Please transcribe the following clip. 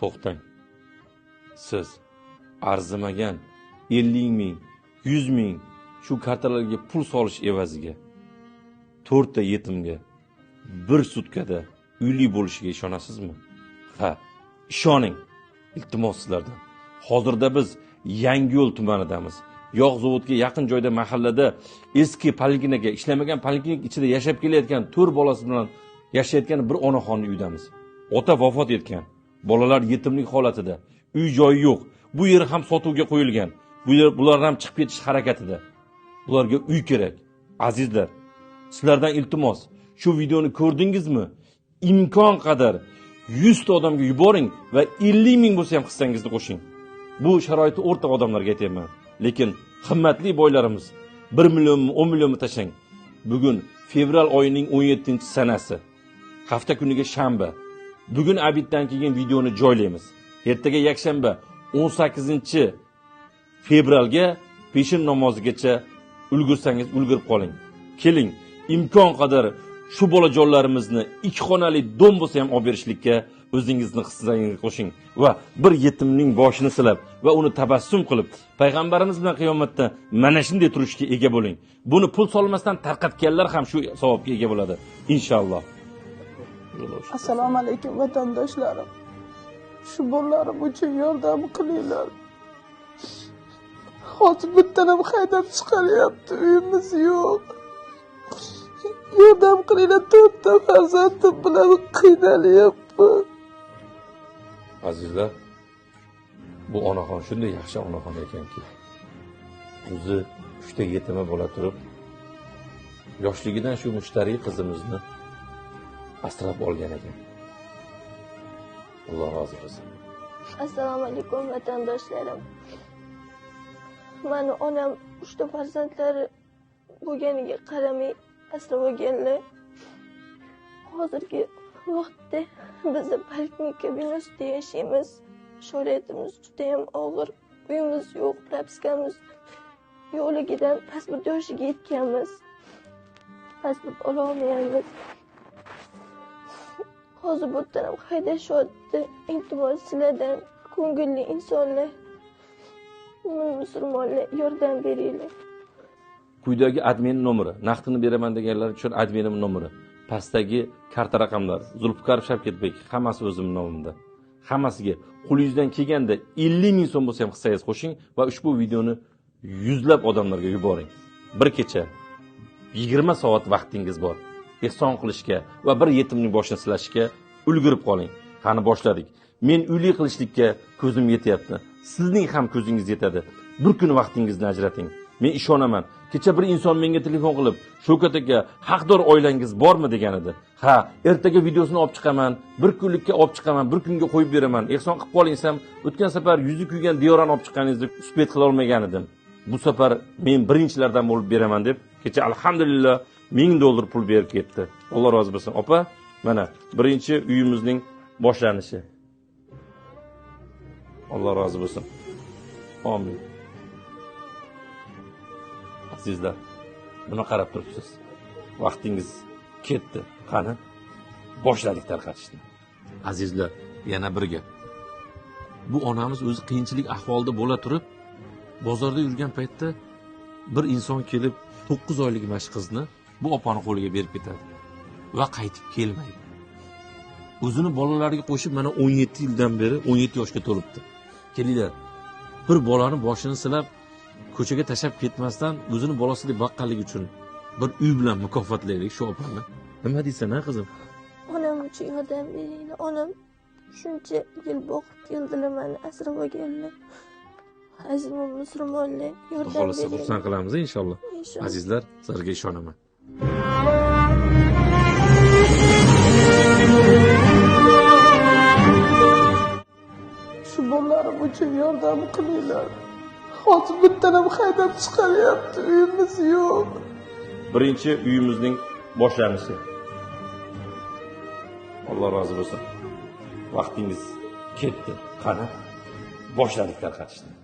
to'xtang. Siz arzimagan ellik ming yuz ming shu kartalarga pul solish evaziga to'rtta yetimga bir sutkada uyli bo'lishiga ishonasizmi? Ha ishoning iltimos sizlardan hozirda biz yangiyo'l tumanidamiz. Yog' zavodga yaqin joyda mahallada eski poliklinika ishlamagan poliklinika ichida yashab kelayotgan to'rt bolasi bilan yashayotgan bir onaxonni uydamiz ota vafot etgan. Bolalar yetimlik holatida. Uy joyi yo'q. Bu yer ham sotuvga qo'yilgan. Bu yer bular ham chiqib ketish harakatida. Bularga uy kerak. Azizlar sizlardan iltimos. Shu videoni ko'rdingizmi? Imkon qadar yuzta odamga yuboring va ellik ming bo'lsa ham hissangizni qo'shing. Bu sharoiti o'rta odamlarga aytyapman lekin himmatli boylarimiz bir millionmi o'n millionmi tashlang? Bugun fevral oyining o'n yettinchi sanasi. Hafta kuniga shanba. Bugun abiddan keyin videoni joylaymiz. Ertaga yakshanba o'n sakkizinchi fevralga peshin namozigacha ulgursangiz ulgurib qoling. Keling imkon qadar shu bolajonlarimizni ikki xonali dom bo'lsa ham olib berishlikka o'zingizni hissangizni qo'shing va bir yetimning boshini silab va uni tabassum qilib payg'ambarimiz bilan qiyomatda mana shunday turishga ega bo'ling. Buni pul solmasdan tarqatganlar ham shu savobga ega bo'ladi. Inshaalloh. Assalomu alaykum vatandoshlarim. Shu bolalarim uchun yordam qilinglar. Hozir bittadan ham haydab chiqaryapti uyimiz yo'q. Yordam qilinglar to'rtta farzandim bilan qiynalyapman. Azizlar bu onaxon shunday yaxshi onaxon ekanki o'zi uchta yetimi bo'la turib yoshligidan shu mushtariy qizimizni asrab olgan ekan alloh rozi bo'lsin. Assalomu alaykum vatandoshlarim. Mani onam uchta farzandlari bo'lganiga qaramay asrab olganlar. Hozirgi vaqtda bizni poliklinika binosida yashaymiz. Sharoitimiz judayam og'ir. Uyimiz yo'q propiskamiz yo'qligidan pasport yoshiga yetganmiz. Pasport ololmayapmiz. Hozir bu yerdan haydashyapti iltimos sizlardan ko'ngilli insonlar musulmonlar yordam beringlar. Quyidagi admin nomeri naqdini beraman deganlar uchun adminim nomeri pastdagi karta raqamlari zulfiqarov shavkatbek hammasi o'zimni nomimda. Hammasiga qo'lingizdan kelganda ellik ming so'm bo'lsa ham hissangiz qo'shing va ushbu videoni yuzlab odamlarga yuboring. Bir kecha yigirma soat vaqtingiz bor. Ehson qilishga va bir yetimning boshini silashga ulgurib qoling. Qani boshladik? Men uyli qilishlikka ko'zim yetyapti. Sizning ham ko'zingiz yetadi. Bir kun vaqtingizni ajrating. Men ishonaman. Kecha bir inson menga telefon qilib shavkat aka haqdor oilangiz bormi? degan edi. Ha ertaga videosini olib chiqaman bir kunlikka olib chiqaman bir kunga qo'yib beraman. Ehson qilib qoling desam o'tgan safar yuzi kuygan diyorani olib chiqqaningizni uspet qila olmagan edim. Bu safar men birinchilardan bo'lib beraman deb kecha alhamdulillah ming dollar pul berib ketdi. Alloh rozi bo'lsin. Opa mana birinchi uyimizning boshlanishi. Alloh rozi bo'lsin. Omin azizlar nima qarab turibsiz. Vaqtingiz ketdi. Qani? Boshladik tarqatishni. Azizlar yana bir gap. Bu onamiz o'zi qiyinchilik ahvolida bo'la turib bozorda yurgan paytda bir inson kelib to'qqiz oylik mana shu qizni bu opani qo'liga berib ketadi va qaytib kelmaydi. O'zini bolalariga qo'shib mana o'n yetti yildan beri o'n yetti yoshga to'libdi. Kelinglar bir bolani boshini silab ko'chaga tashlab ketmasdan o'zini bolasidek boqqanligi uchun bir uy bilan mukofotlaylik shu opani. Nima deysan ha qizim? Onam uchun yordam beringlar onam. Shuncha yil boqib keldilar mani asrab olganlar. Aziz musulmonlar yordam xohlasa xursand qilamiz inshaalloh. Azizlar sizlarga ishonaman shu bolalarim uchun yordam qilinglar hozir bittadan ham haydab chiqaryapti uyimiz yo'q birinchi uyimizning boshlanishi alloh rozi bo'lsin vaqtingiz ketdi. Qani boshladik tarqatishni